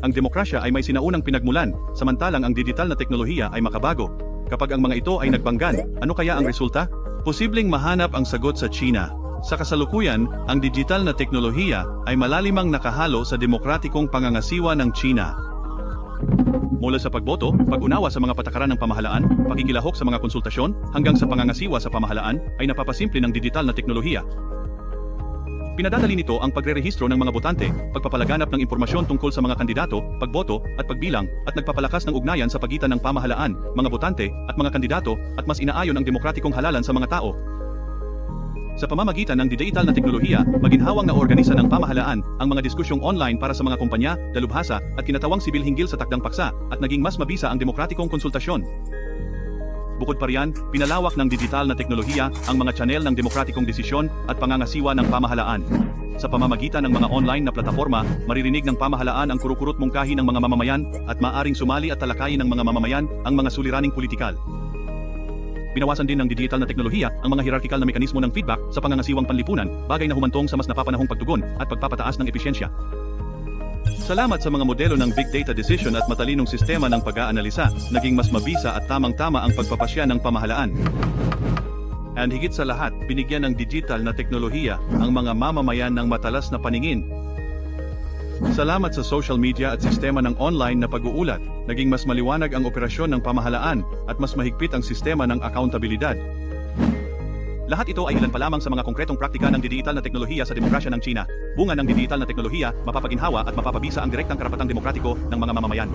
ang demokrasya ay may sinaunang pinagmulan, samantalang ang digital na teknolohiya ay makabago. Kapag ang mga ito ay nagbanggan, ano kaya ang resulta? Posibleng mahanap ang sagot sa China. Sa kasalukuyan, ang digital na teknolohiya ay malalimang nakahalo sa demokratikong pangangasiwa ng China. Mula sa pagboto, pag-unawa sa mga patakaran ng pamahalaan, pakikilahok sa mga konsultasyon, hanggang sa pangangasiwa sa pamahalaan, ay napapasimple ng digital na teknolohiya. Pinadadali nito ang pagre-rehistro ng mga botante, pagpapalaganap ng impormasyon tungkol sa mga kandidato, pagboto, at pagbilang, at nagpapalakas ng ugnayan sa pagitan ng pamahalaan, mga botante, at mga kandidato, at mas inaayon ang demokratikong halalan sa mga tao. Sa pamamagitan ng digital na teknolohiya, maginhawang na organisa ng pamahalaan ang mga diskusyong online para sa mga kumpanya, dalubhasa, at kinatawang sibil hinggil sa takdang paksa, at naging mas mabisa ang demokratikong konsultasyon. Bukod pa riyan, pinalawak ng digital na teknolohiya ang mga channel ng demokratikong desisyon at pangangasiwa ng pamahalaan. Sa pamamagitan ng mga online na plataforma, maririnig ng pamahalaan ang kurukurot mungkahi ng mga mamamayan at maaring sumali at talakayin ng mga mamamayan ang mga suliraning politikal. Binawasan din ng digital na teknolohiya ang mga hierarchical na mekanismo ng feedback sa pangangasiwang panlipunan, bagay na humantong sa mas napapanahong pagtugon at pagpapataas ng episyensya. Salamat sa mga modelo ng big data decision at matalinong sistema ng pag-aanalisa, naging mas mabisa at tamang-tama ang pagpapasya ng pamahalaan. And higit sa lahat, binigyan ng digital na teknolohiya ang mga mamamayan ng matalas na paningin. Salamat sa social media at sistema ng online na pag-uulat, naging mas maliwanag ang operasyon ng pamahalaan at mas mahigpit ang sistema ng accountabilidad. Lahat ito ay ilan pa lamang sa mga konkretong praktika ng digital na teknolohiya sa demokrasya ng China. Bunga ng digital na teknolohiya, mapapaginhawa at mapapabisa ang direktang karapatang demokratiko ng mga mamamayan.